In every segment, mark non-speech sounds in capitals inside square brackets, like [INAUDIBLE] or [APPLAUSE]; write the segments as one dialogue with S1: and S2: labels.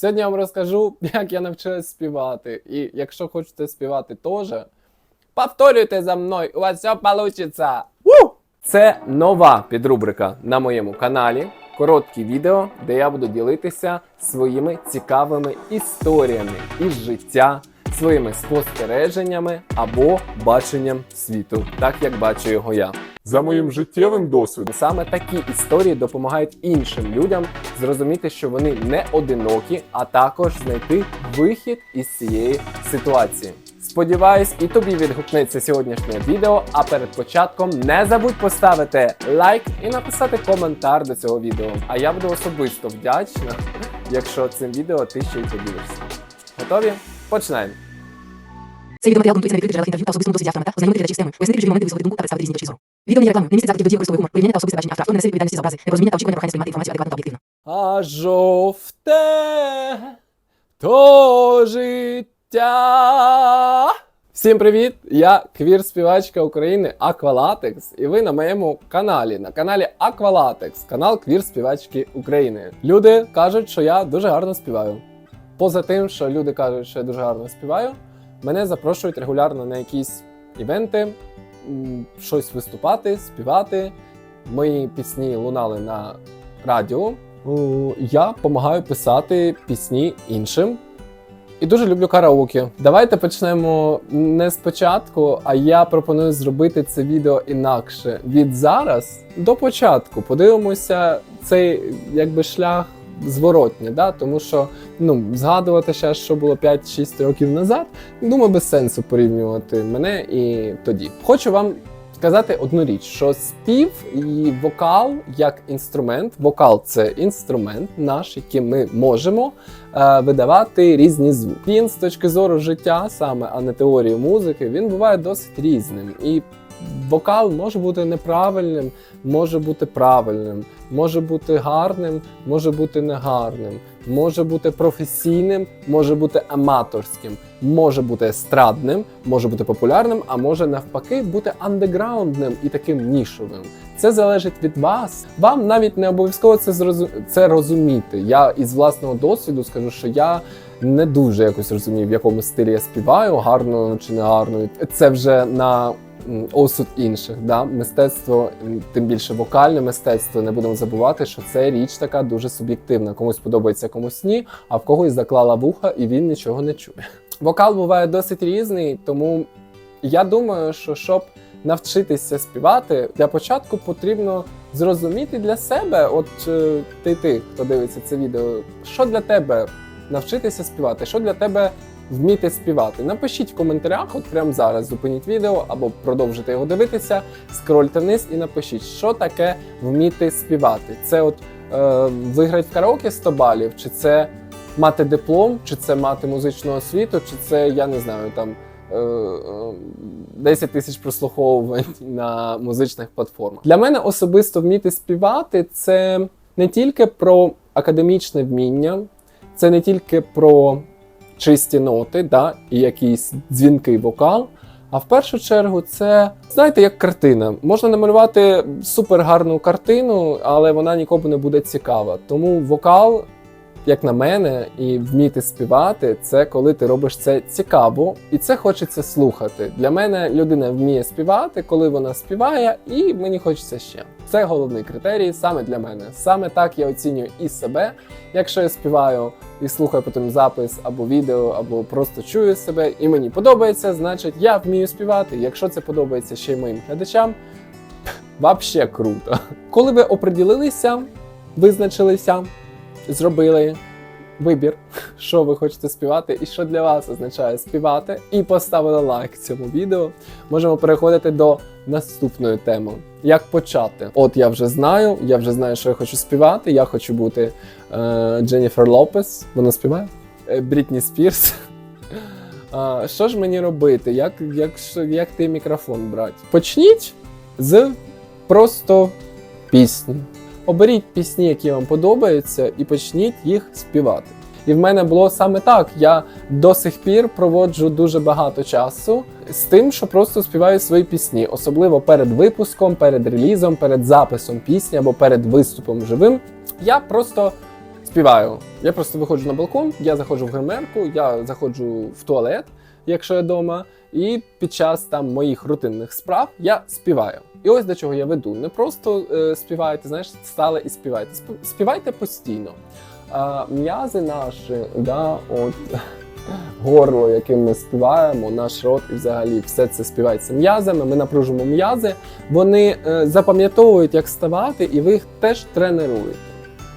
S1: Сьогодні я вам розкажу, [LAUGHS] як я навчилась співати. І якщо хочете співати теж, повторюйте за мною, у вас все вийде. Це нова підрубрика на моєму каналі. Короткі відео, де я буду ділитися своїми цікавими історіями із життя, своїми спостереженнями або баченням світу, так як бачу його я.
S2: За моїм життєвим досвідом
S1: Саме такі історії допомагають іншим людям зрозуміти, що вони не одинокі, а також знайти вихід із цієї ситуації. Сподіваюсь, і тобі відгукнеться сьогоднішнє відео. А перед початком не забудь поставити лайк і написати коментар до цього відео. А я буду особисто вдячна, якщо цим відео ти ще й поділишся. Готові? Починаємо!
S3: Цей відеоматеріал ґрунтується на відкритих джерелах інтерв'ю та особистому досвіді автора, ознайомити глядачів з темою, пояснити ключові моменти, висловити думку та представити різні точки зору. Є рекламою, не містить закликів до дії використовує гумор, порівняння та особисте бачення автора, авто не несе відповідальності за образи, непорозуміння та очікування прохання сприймати інформацію адекватно та об'єктивно.
S1: А жовте то життя. Всім привіт! Я квір-співачка України Аквалатекс, і ви на моєму каналі, на каналі Аквалатекс, канал квір-співачки України. Люди кажуть, що я дуже гарно співаю. Поза тим, що люди кажуть, що я дуже гарно співаю, мене запрошують регулярно на якісь івенти, щось виступати, співати. Мої пісні лунали на радіо. Я допомагаю писати пісні іншим. І дуже люблю караоке. Давайте почнемо не спочатку, а я пропоную зробити це відео інакше. Від зараз до початку. Подивимося цей якби шлях зворотній, да? тому що ну, згадувати ще, що було 5-6 років назад, думаю, без сенсу порівнювати мене і тоді. Хочу вам сказати одну річ: що спів і вокал як інструмент, вокал це інструмент наш, яким ми можемо е, видавати різні звуки. Він з точки зору життя, саме а не теорії музики, він буває досить різним. І вокал може бути неправильним, може бути правильним, може бути гарним, може бути негарним, може бути професійним, може бути аматорським, може бути естрадним, може бути популярним, а може навпаки бути андеграундним і таким нішовим. Це залежить від вас. Вам навіть не обов'язково це зрозу... це розуміти. Я із власного досвіду скажу, що я не дуже якось розумів, в якому стилі я співаю, гарно чи не гарно. Це вже на осуд інших. Да? Мистецтво, тим більше вокальне мистецтво, не будемо забувати, що це річ така дуже суб'єктивна. Комусь подобається, комусь ні, а в когось заклала вуха і він нічого не чує. [LAUGHS] Вокал буває досить різний, тому я думаю, що щоб навчитися співати, для початку потрібно зрозуміти для себе, от е, ти, ти, хто дивиться це відео, що для тебе навчитися співати, що для тебе вміти співати. Напишіть в коментарях, от прямо зараз зупиніть відео або продовжите його дивитися, скрольте вниз і напишіть, що таке вміти співати. Це от е, виграти в караоке 100 балів, чи це мати диплом, чи це мати музичну освіту, чи це я не знаю там. е, е, 10 тисяч прослуховувань на музичних платформах. Для мене особисто вміти співати це не тільки про академічне вміння, це не тільки про чисті ноти, да, і якийсь дзвінкий вокал. А в першу чергу, це знаєте, як картина. Можна намалювати супергарну картину, але вона нікому не буде цікава. Тому вокал, як на мене, і вміти співати, це коли ти робиш це цікаво, і це хочеться слухати. Для мене людина вміє співати, коли вона співає, і мені хочеться ще. Це головний критерій саме для мене. Саме так я оцінюю і себе. Якщо я співаю і слухаю потім запис або відео, або просто чую себе, і мені подобається, значить я вмію співати. Якщо це подобається ще й моїм глядачам, [LAUGHS] вообще круто. Коли ви оприділилися, визначилися, зробили вибір, [LAUGHS] що ви хочете співати, і що для вас означає співати, і поставили лайк цьому відео, можемо переходити до наступної теми. Як почати? От я вже знаю, я вже знаю, що я хочу співати. Я хочу бути е, Дженніфер Лопес. Вона співає? Е, Брітні Спірс. [LAUGHS] А, що ж мені робити? Як, як, як ти мікрофон брати? Почніть з просто пісні. Оберіть пісні, які вам подобаються, і почніть їх співати. І в мене було саме так. Я до сих пір проводжу дуже багато часу з тим, що просто співаю свої пісні, особливо перед випуском, перед релізом, перед записом пісні або перед виступом живим. Я просто співаю. Я просто виходжу на балкон, я заходжу в гримерку, я заходжу в туалет, якщо я вдома, і під час там моїх рутинних справ я співаю. І ось до чого я веду. Не просто е, співайте, знаєш, стали і співайте. Сп- Співайте постійно. А, м'язи наші, да, от, [LAUGHS] горло, яким ми співаємо, наш рот і взагалі все це співається м'язами. Ми напружимо м'язи, вони е, запам'ятовують, як ставати, і ви їх теж тренуєте.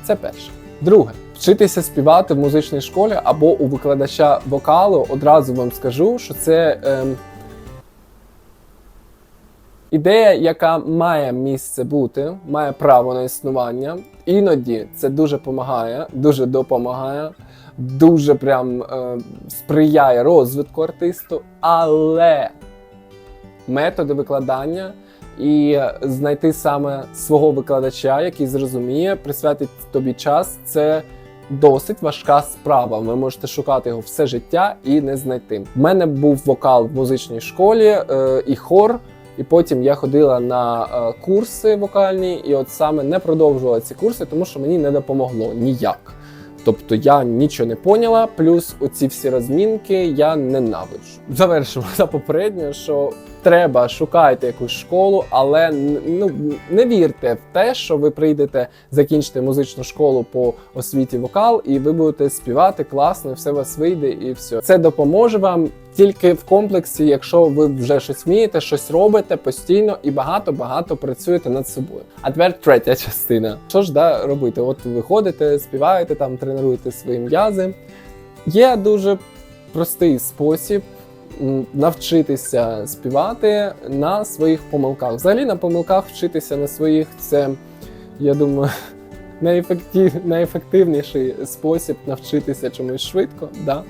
S1: Це перше. Друге, вчитися співати в музичній школі або у викладача вокалу. Одразу вам скажу, що це. ем, Ідея, яка має місце бути, має право на існування. Іноді це дуже допомагає, дуже допомагає, дуже прям е, сприяє розвитку артисту, але методи викладання і знайти саме свого викладача, який зрозуміє, присвятить тобі час, це досить важка справа. Ви можете шукати його все життя і не знайти. У мене був вокал в музичній школі е, і хор. І потім я ходила на е, курси вокальні, і от саме не продовжувала ці курси, тому що мені не допомогло ніяк. Тобто я нічого не поняла, плюс оці всі розмінки я ненавиджу. Завершимо за попереднє, що треба шукайте якусь школу, але ну не вірте в те, що ви прийдете, закінчите музичну школу по освіті вокал, і ви будете співати класно, і все у вас вийде, і все. Це допоможе вам тільки в комплексі, якщо ви вже щось вмієте, щось робите постійно і багато-багато працюєте над собою. А тепер третя частина. Що ж да робити? От ви ходите, співаєте там, тренуєте свої м'язи. Є дуже простий спосіб навчитися співати на своїх помилках. Взагалі на помилках вчитися на своїх це, я думаю, [LAUGHS] найефектив, найефективніший спосіб навчитися чомусь швидко. Да?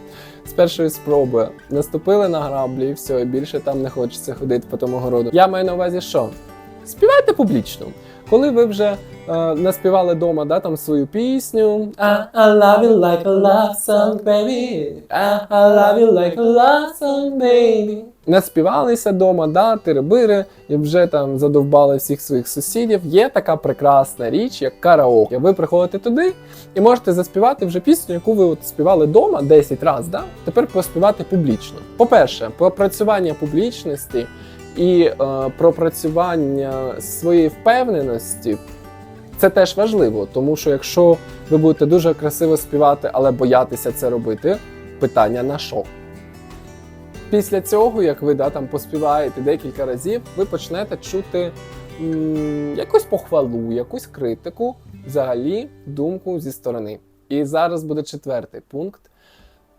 S1: З першої спроби наступили на граблі і все, більше там не хочеться ходити по тому городу. Я маю на увазі, що співайте публічно. Коли ви вже е, наспівали вдома да, там свою пісню. I, I love you like a love song, baby. I, I love you like a love song, baby. Наспівалися вдома, да, тири-бири, і вже там задовбали всіх своїх сусідів. Є така прекрасна річ, як караоке. Ви приходите туди і можете заспівати вже пісню, яку ви от співали вдома 10 разів, да? тепер поспівати публічно. По-перше, пропрацювання публічності і е, пропрацювання своєї впевненості це теж важливо, тому що якщо ви будете дуже красиво співати, але боятися це робити, питання на що? Після цього, як ви да, там поспіваєте декілька разів, ви почнете чути м, якусь похвалу, якусь критику, взагалі думку зі сторони. І зараз буде четвертий пункт,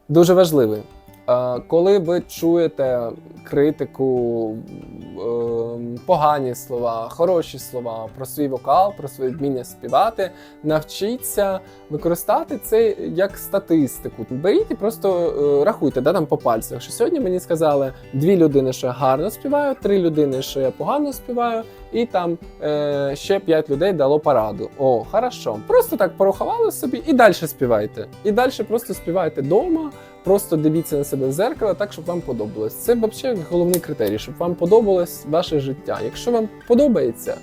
S1: дуже важливий. Коли ви чуєте критику, е, погані слова, хороші слова про свій вокал, про своє вміння співати, навчіться використати це як статистику. Беріть і просто е, рахуйте да, там по пальцях. Що сьогодні мені сказали дві людини, що я гарно співаю, три людини, що я погано співаю, і там е, ще п'ять людей дало пораду. О, хорошо. Просто так порахували собі і далі співайте. І далі просто співайте вдома. Просто дивіться на себе в зеркало так, щоб вам подобалось. Це взагалі головний критерій, щоб вам подобалось ваше життя. Якщо вам подобається,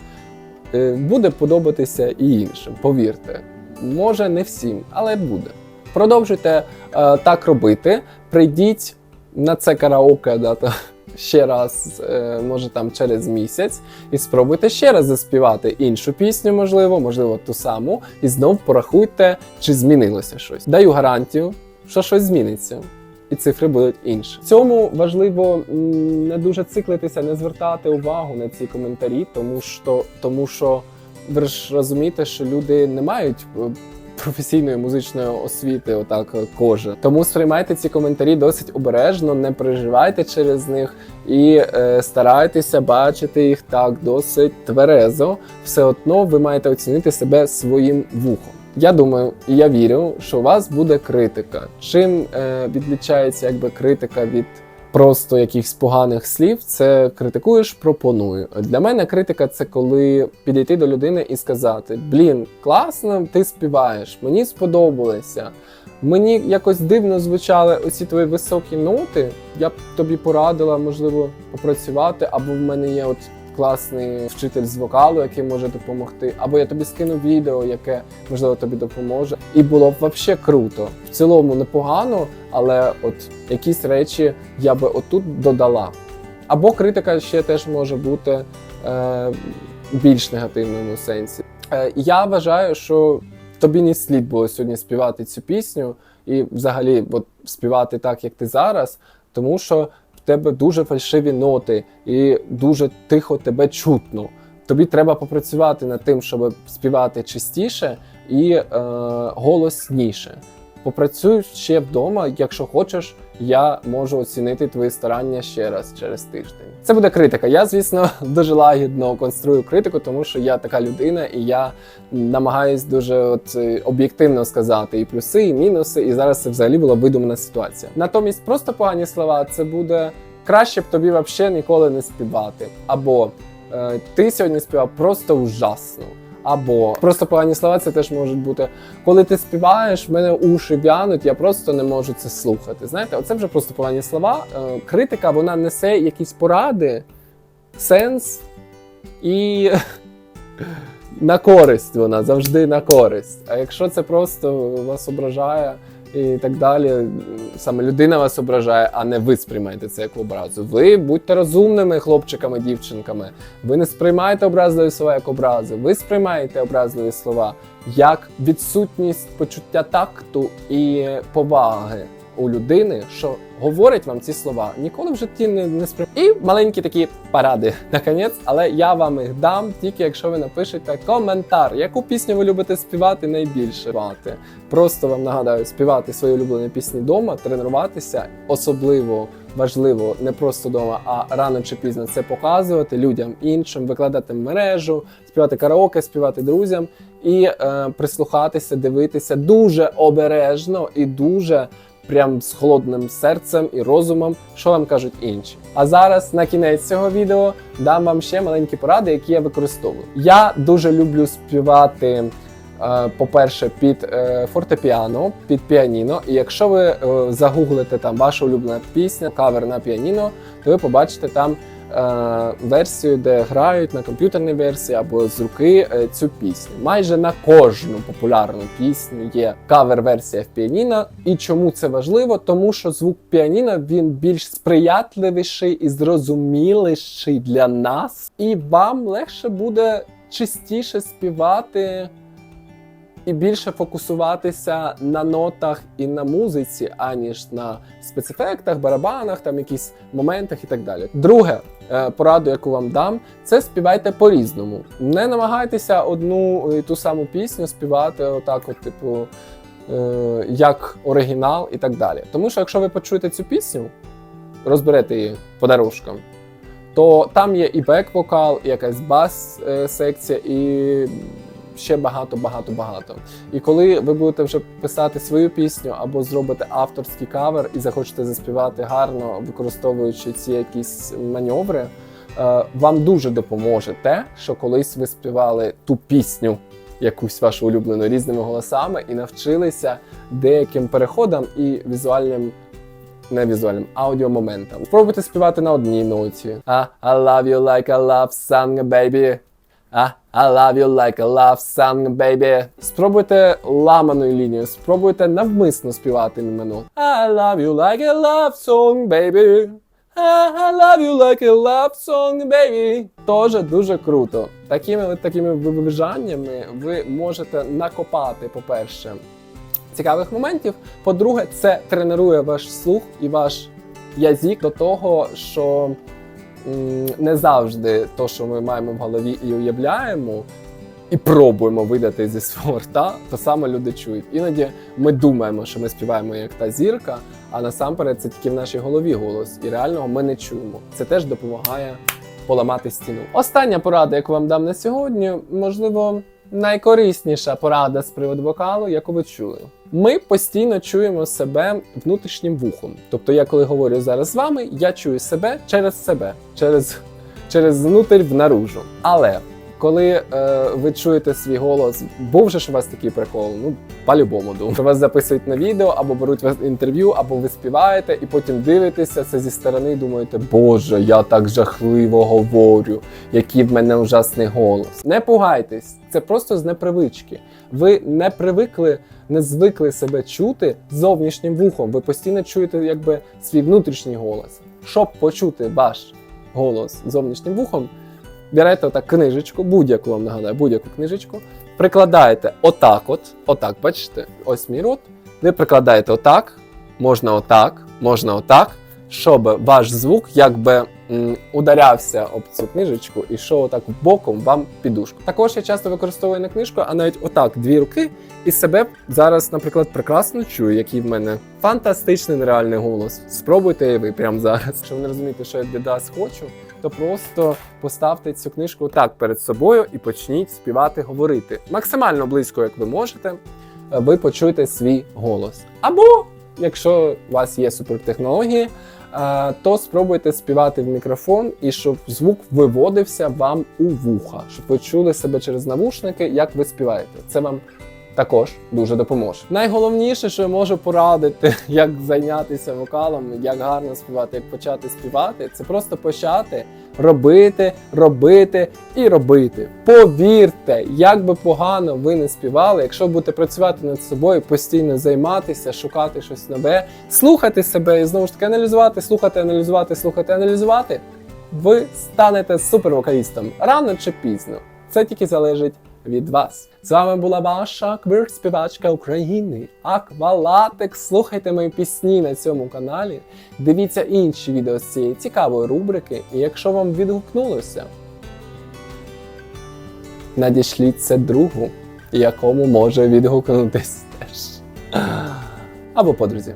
S1: е, буде подобатися і іншим, повірте. Може, не всім, але буде. Продовжуйте е, так робити. Прийдіть на це караоке да, та, [LAUGHS] ще раз, е, може там через місяць, і спробуйте ще раз заспівати іншу пісню, можливо, можливо, ту саму, і знов порахуйте, чи змінилося щось. Даю гарантію, що щось зміниться. І цифри будуть інші. В цьому важливо не дуже циклитися, не звертати увагу на ці коментарі, тому що, тому що ви ж розумієте, що люди не мають е, професійної музичної освіти, отак е, кожен. Тому сприймайте ці коментарі досить обережно, не переживайте через них і е, старайтеся бачити їх так досить тверезо. Все одно ви маєте оцінити себе своїм вухом. Я думаю, і я вірю, що у вас буде критика. Чим е, відлічається якби критика від просто якихось поганих слів, це критикуєш, пропоную. Для мене критика це коли підійти до людини і сказати: Блін, класно, ти співаєш, мені сподобалося. Мені якось дивно звучали оці твої високі ноти. Я б тобі порадила, можливо, попрацювати, або в мене є от класний вчитель з вокалу, який може допомогти, або я тобі скину відео, яке можливо тобі допоможе. І було б взагалі круто. В цілому непогано, але от якісь речі я би отут додала. Або критика ще теж може бути е, більш негативному сенсі. Е, я вважаю, що тобі не слід було сьогодні співати цю пісню і взагалі от, співати так, як ти зараз, тому що тебе дуже фальшиві ноти і дуже тихо тебе чутно. Тобі треба попрацювати над тим, щоб співати чистіше і е, голосніше. Попрацюй ще вдома, якщо хочеш, я можу оцінити твої старання ще раз через тиждень. Це буде критика. Я, звісно, [LAUGHS] дуже лагідно конструю критику, тому що я така людина, і я намагаюсь дуже от е, об'єктивно сказати і плюси, і мінуси. І зараз це взагалі була видумана ситуація. Натомість, просто погані слова це буде краще б тобі взагалі ніколи не співати. Або е, ти сьогодні співав просто ужасно. Або просто погані слова це теж можуть бути. Коли ти співаєш, в мене уші в'януть, я просто не можу це слухати. Знаєте, оце вже просто погані слова. Е, Критика вона несе якісь поради, сенс і [LAUGHS] на користь вона завжди на користь. А якщо це просто вас ображає і так далі, саме людина вас ображає, а не ви сприймаєте це як образу. Ви будьте розумними хлопчиками, дівчинками. Ви не сприймаєте образливі слова як образи. Ви сприймаєте образливі слова як відсутність почуття такту і поваги у людини, що говорить вам ці слова, ніколи в житті не, не сприймає. І маленькі такі паради, [LAUGHS] наконець, але я вам їх дам тільки якщо ви напишете коментар, яку пісню ви любите співати найбільше. Просто вам нагадаю, співати свої улюблені пісні вдома, тренуватися, особливо важливо не просто вдома, а рано чи пізно це показувати людям іншим, викладати мережу, співати караоке, співати друзям і е, прислухатися, дивитися дуже обережно і дуже прям з холодним серцем і розумом, що вам кажуть інші. А зараз на кінець цього відео дам вам ще маленькі поради, які я використовую. Я дуже люблю співати. е, По-перше, під е, фортепіано, під піаніно. І якщо ви е, загуглите там ваша улюблена пісня, кавер на піаніно, то ви побачите там версію, де грають на комп'ютерній версії або з руки е, цю пісню. Майже на кожну популярну пісню є кавер-версія в піаніно. І чому це важливо? Тому що звук піаніно він більш сприятливіший і зрозуміліший для нас, і вам легше буде чистіше співати. І більше фокусуватися на нотах і на музиці, аніж на спецефектах, барабанах, там якісь моментах і так далі. Друге е, пораду, яку вам дам, це співайте по-різному. Не намагайтеся одну і ту саму пісню співати, отак, от, типу, е, як оригінал і так далі. Тому що якщо ви почуєте цю пісню, розберете її по дорожкам, то там є і бек-вокал, і якась бас-секція, і ще багато, багато, багато. І коли ви будете вже писати свою пісню або зробите авторський кавер і захочете заспівати гарно, використовуючи ці якісь маневри, е, вам дуже допоможе те, що колись ви співали ту пісню. Якусь вашу улюблену різними голосами і навчилися деяким переходам і візуальним не візуальним, аудіомоментам. Спробуйте співати на одній ноті. I love you like a love song, baby. А, I love you like a love song, baby. Спробуйте ламаною лінією, спробуйте навмисно співати нот. I love you like a love song, baby. I love you like a love song, baby. Тоже дуже круто. Такими такими вибіжаннями ви можете накопати, по-перше, цікавих моментів. По-друге, це тренує ваш слух і ваш язик до того, що не завжди то, що ми маємо в голові і уявляємо, і пробуємо видати зі свого рта, то саме люди чують. Іноді ми думаємо, що ми співаємо як та зірка, а насамперед це тільки в нашій голові голос, і реального ми не чуємо. Це теж допомагає поламати стіну. Остання порада, яку вам дам на сьогодні, можливо, найкорисніша порада з приводу вокалу, яку ви чули. Ми постійно чуємо себе внутрішнім вухом. Тобто, я коли говорю зараз з вами, я чую себе через себе, через, через внутрь в наружу. Але коли е, ви чуєте свій голос, був же ж у вас такий прикол? Ну, по-любому думаю. Вас записують на відео, або беруть вас інтерв'ю, або ви співаєте, і потім дивитеся це зі сторони, і думаєте, Боже, я так жахливо говорю, який в мене ужасний голос. Не пугайтесь, це просто з непривички. Ви не привикли, не звикли себе чути зовнішнім вухом. Ви постійно чуєте якби свій внутрішній голос. Щоб почути ваш голос зовнішнім вухом, берете отак книжечку, будь-яку вам нагадаю, будь-яку книжечку, прикладаєте отак, от, отак, бачите, ось мій рот. Ви прикладаєте отак, можна отак, можна отак, щоб ваш звук якби ударявся об цю книжечку і йшов отак боком вам під ушко. Також я часто використовую не книжку, а навіть отак дві руки, і себе зараз, наприклад, прекрасно чую, який в мене фантастичний нереальний голос. Спробуйте ви прямо зараз. Якщо ви не розумієте, що я вас хочу, то просто поставте цю книжку так перед собою і почніть співати, говорити максимально близько, як ви можете. Ви почуєте свій голос. Або, якщо у вас є супертехнології, то спробуйте співати в мікрофон і щоб звук виводився вам у вуха, щоб ви чули себе через навушники, як ви співаєте. Це вам також дуже допоможе. Найголовніше, що я можу порадити, [LAUGHS] як зайнятися вокалом, як гарно співати, як почати співати, це просто почати робити, робити і робити. Повірте, як би погано ви не співали, якщо будете працювати над собою, постійно займатися, шукати щось нове, слухати себе і знову ж таки аналізувати, слухати, аналізувати, слухати, аналізувати, ви станете супервокалістом рано чи пізно. Це тільки залежить від вас. З вами була ваша квир-співачка України Аквалатекс. Слухайте мої пісні на цьому каналі. Дивіться інші відео з цієї цікавої рубрики. І якщо вам відгукнулося, надішліть це другу, якому може відгукнутись теж. Або подрузі.